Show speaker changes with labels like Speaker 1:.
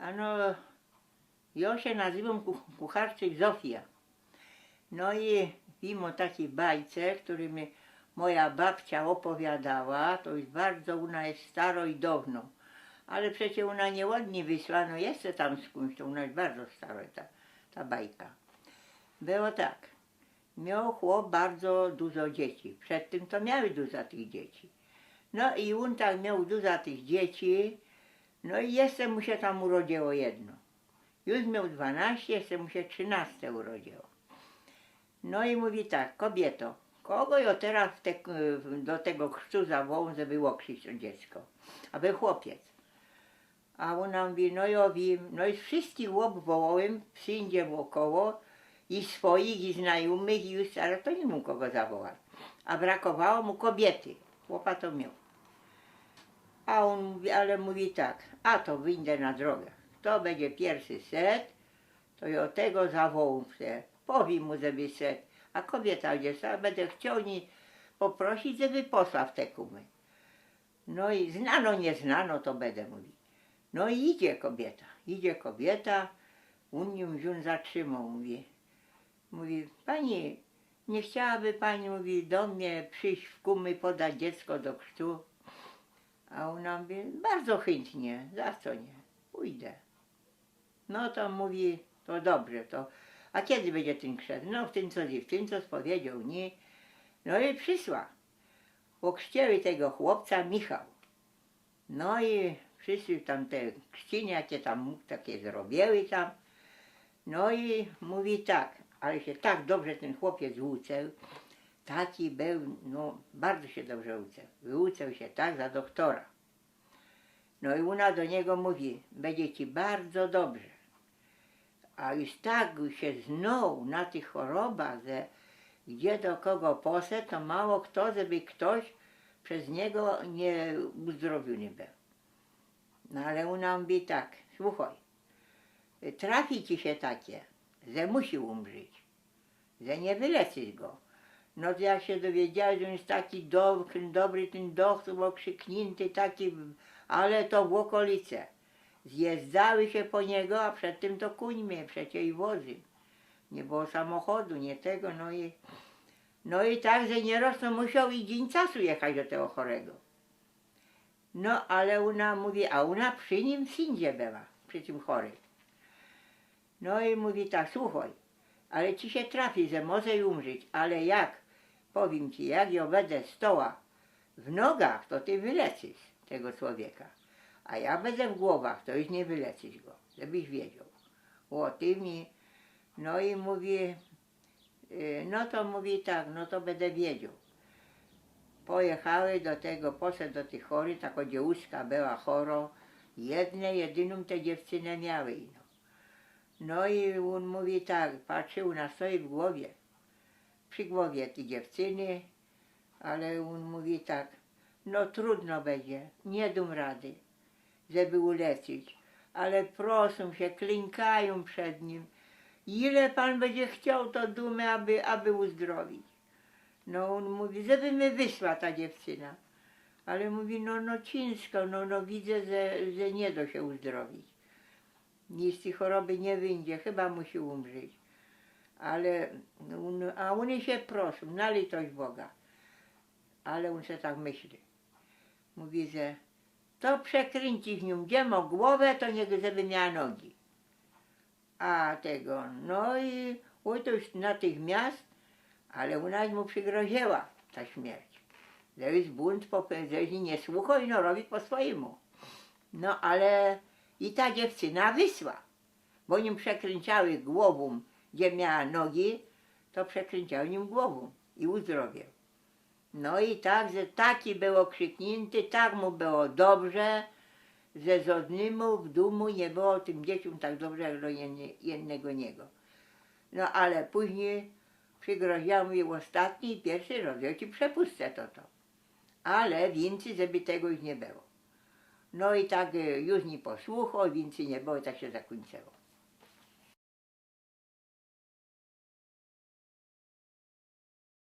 Speaker 1: A no, ja się nazywam Ku- Kucharczyk Zofia. No i mimo takiej bajce, który mi moja babcia opowiadała, to już bardzo ona jest staro i dawno. Ale przecież ona nieładnie wyszła, no jeszcze tam skądś, to ona jest bardzo stara ta, ta bajka. Było tak. Miał chłop bardzo dużo dzieci. Przed tym to miały dużo tych dzieci. No i on tak miał dużo tych dzieci, no i jeszcze mu się tam urodziło jedno. Już miał 12, jeszcze mu się 13 urodziło. No i mówi tak, kobieto, kogo ja teraz te, do tego chrztu zawołam, żeby łokrzyć to dziecko? Aby chłopiec. A ona mówi, no ja wiem, no i wszystkich łop wołałem, wszędzie wokoło, i swoich, i znajomych, i już, ale to nie mógł kogo zawołać. A brakowało mu kobiety. Chłopa to miał. A on mówi, ale mówi tak, a to wyjdę na drogę. Kto będzie pierwszy set, to ja tego zawołam się. Powiem mu, żeby set. A kobieta gdzieś, a będę chciał nie poprosić, żeby poszła w te kumy. No i znano, nie znano, to będę mówił. No i idzie kobieta, idzie kobieta, on ją wziął zatrzymał, mówi, mówi, pani, nie chciałaby pani, mówi, do mnie przyjść w kumy, podać dziecko do chrztu? A ona mówi, bardzo chętnie, za co nie, pójdę. No to mówi, to dobrze, to, a kiedy będzie ten chrzest? No w tym co, w tym co spowiedział, nie. No i przyszła. Ochrzcieli tego chłopca Michał. No i wszyscy tam te chrzciny, jakie tam takie zrobiły tam. No i mówi tak, ale się tak dobrze ten chłopiec uczył, taki był, no bardzo się dobrze uczył. Wyuczył się tak za doktora. No i ona do niego mówi, będzie ci bardzo dobrze. A już tak się znał na tych chorobach, że gdzie do kogo poszedł, to mało kto, żeby ktoś przez niego nie uzdrowiony był. No ale ona mówi tak, słuchaj, trafi ci się takie, że musi umrzeć, że nie wyleczysz go. No to ja się dowiedziałem, że on jest taki dobry, dobry ten doktor, okrzyknięty taki, ale to w okolice. Zjeżdżały się po niego, a przed tym to kuńmi, przecież i wozy. Nie było samochodu, nie tego, no i no i tak, że nieraz musiał i dzień czasu jechać do tego chorego. No ale ona mówi, a ona przy nim w Sindzie była, przy tym chorym. No i mówi tak, słuchaj, ale ci się trafi, że może umrzeć, ale jak, powiem ci, jak ja będę stoła w nogach, to ty wyleczysz tego człowieka. A ja będę w głowach, to już nie wyleczysz go, żebyś wiedział. O, ty mi, no i mówi, y, no to mówi tak, no to będę wiedział. Pojechały do tego, poszedł do tych chorych, taka dziewuszka była choro, jedne, jedyną tę dziewczynę miały. No. no i on mówi tak, patrzył na stoi w głowie, przy głowie tej dziewczyny, ale on mówi tak, no trudno będzie, nie dam rady, żeby uleczyć, ale proszę się, klękają przed nim. Ile pan będzie chciał, to dumę, aby, aby uzdrowić. No on mówi, żeby mi wyszła ta dziewczyna. Ale mówi, no, no ciężko, no, no widzę, że, że nie da się uzdrowić. Nic z tej choroby nie wyjdzie, chyba musi umrzeć. Ale, on, a oni się proszą, na litość Boga. Ale on się tak myśli. Mówi, że to przekręcić nią, gdzie ma głowę, to niech żeby miała nogi. A tego, no i to już natychmiast, ale u nas mu przygroziła ta śmierć. Że jest bunt, jeśli nie słuchał, no robi po swojemu. No ale i ta dziewczyna wysła, bo nim przekręciały głową, gdzie miała nogi, to przekręciały nim głową i uzdrowiał. No i tak, że taki był okrzyknięty, tak mu było dobrze, że z odnymu w domu nie było tym dzieciom tak dobrze jak do jedne, jednego niego. No ale później przygroziła mu jej ostatni i pierwszy ja ci przepuszczę to to. Ale więcej, żeby tego już nie było. No i tak e, już nie posłuchał, więcej nie było, tak się zakończyło.